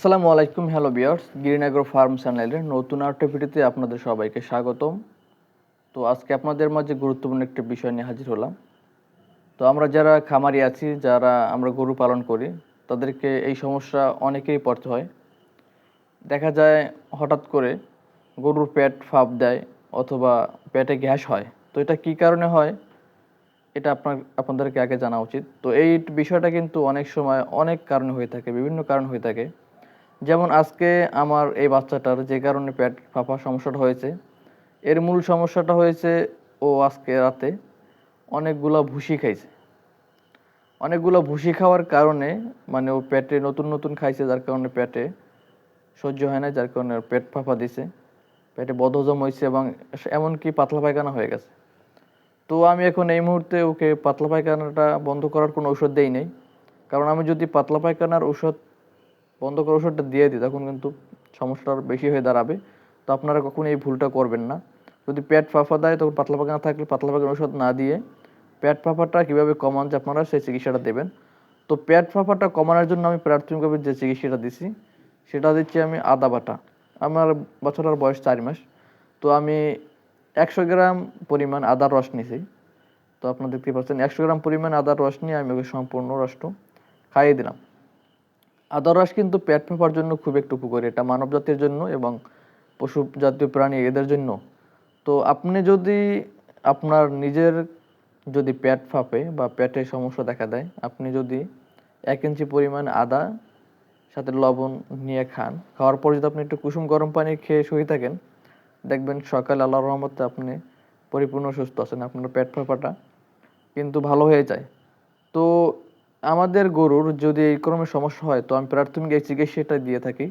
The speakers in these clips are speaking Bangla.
আসসালামু আলাইকুম হ্যালো বিয়ার্স গ্রিন ফার্ম চ্যানেলের নতুন ভিডিওতে আপনাদের সবাইকে স্বাগতম। তো আজকে আপনাদের মাঝে গুরুত্বপূর্ণ একটি বিষয় নিয়ে হাজির হলাম। তো আমরা যারা খামারি আছি, যারা আমরা গরু পালন করি, তাদেরকে এই সমস্যা অনেকেই পড়তে হয়। দেখা যায় হঠাৎ করে গরুর পেট ফাঁপ দেয় অথবা পেটে গ্যাস হয়। তো এটা কী কারণে হয়? এটা আপনার, আপনাদেরকে আগে জানা উচিত। তো এই বিষয়টা কিন্তু অনেক সময় অনেক কারণে হয়ে থাকে, বিভিন্ন কারণ হয়ে থাকে। যেমন আজকে আমার এই বাচ্চাটার যে কারণে পেট ফাঁপা সমস্যাটা হয়েছে, এর মূল সমস্যাটা হয়েছে ও আজকে রাতে অনেকগুলো ভুসি খাইছে। অনেকগুলো ভুসি খাওয়ার কারণে মানে ও পেটে নতুন নতুন খাইছে, যার কারণে পেটে সহ্য হয় না যার কারণে পেট ফাঁপা দিছে। পেটে বদহজম হয়েছে এবং এমনকি পাতলা পায়খানা হয়ে গেছে। তো আমি এখন এই মুহূর্তে ওকে পাতলা পায়খানাটা বন্ধ করার কোনো ঔষধ দেই নাই। কারণ আমি যদি পাতলা পায়খানার ঔষধ বন্ধ করার ওষুধটা দিয়ে দিই, তখন কিন্তু সমস্যাটা আরও বেশি হয়ে দাঁড়াবে। তো আপনারা কখনো এই ভুলটা করবেন না। যদি পেট ফাঁপা দেয়, তখন পাতলা পায়খানা থাকলে পাতলা পায়খানার ওষুধ না দিয়ে পেট ফাঁপাটা কীভাবে কমান যে আপনারা সেই চিকিৎসাটা দেবেন। তো পেট ফাঁপাটা কমানোর জন্য আমি প্রাথমিকভাবে যে চিকিৎসাটা দিছি, সেটা দিচ্ছি আমি আদা বাটা। আমার বছরের বয়স চার মাস। তো আমি একশো গ্রাম পরিমাণ আদার রস নিছি। তো আপনারা দেখতে পাচ্ছেন, একশো গ্রাম পরিমাণ আদার রস নিয়ে আমি ওকে সম্পূর্ণ রসটা খাইয়ে দিলাম। আদার রস কিন্তু পেট ফাঁপার জন্য খুব একটু উপকারী। এটা মানব জাতির জন্য এবং পশু জাতীয় প্রাণী এদের জন্য। তো আপনি যদি আপনার নিজের যদি পেট ফাঁপে বা পেটে সমস্যা দেখা দেয়, আপনি যদি এক ইঞ্চি পরিমাণ আদা, সাথে লবণ নিয়ে খান, খাওয়ার পর যদি আপনি একটু কুসুম গরম পানি খেয়ে শুয়ে থাকেন, দেখবেন সকালে আল্লাহর রহমতে আপনি পরিপূর্ণ সুস্থ আছেন, আপনার পেট ফাঁপাটা কিন্তু ভালো হয়ে যায়। তো আমাদের গরুর যদি এই ক্রমে সমস্যা হয়, তো আমি প্রাথমিক এই চিকিৎসাটা দিয়ে থাকি।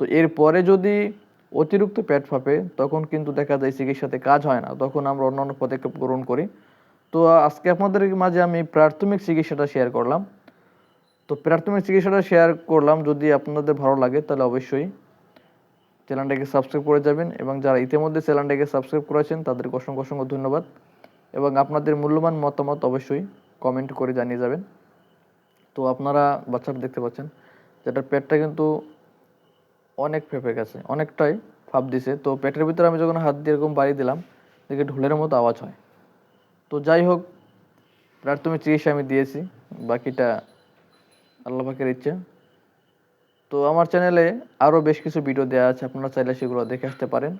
তো এরপরে যদি অতিরিক্ত পেট ফাঁপে, তখন কিন্তু দেখা যায় চিকিৎসাতে কাজ হয় না। তখন আমরা অন্যান্য পদক্ষেপ গ্রহণ করি। তো আজকে আপনাদের মাঝে আমি প্রাথমিক চিকিৎসাটা শেয়ার করলাম। তো প্রাথমিক চিকিৎসাটা শেয়ার করলাম। যদি আপনাদের ভালো লাগে, তাহলে অবশ্যই চ্যানেলটাকে সাবস্ক্রাইব করে যাবেন এবং যারা ইতিমধ্যে চ্যানেলটাকে সাবস্ক্রাইব করেছেন, তাদেরকে অসংখ্য অসংখ্য ধন্যবাদ। এবং আপনাদের মূল্যবান মতামত অবশ্যই কমেন্ট করে জানিয়ে যাবেন। তো আপনারা বাচ্চাটা দেখতে পাচ্ছেন যেটার পেটটা কিন্তু অনেক ফেপে গেছে, অনেকটাই ফাপ দিছে। তো পেটের ভিতরে আমি যখন হাত দিয়ে এরকম বাড়িয়ে দিলাম, দেখে ঢোলের মতো আওয়াজ হয়। তো যাই হোক, প্রাথমিক চিকিৎসা আমি দিয়েছি, বাকিটা আল্লাহ পাকের ইচ্ছে। তো আমার চ্যানেলে আরও বেশ কিছু ভিডিও দেওয়া আছে, আপনারা চাইলে সেগুলো দেখে আসতে পারেন।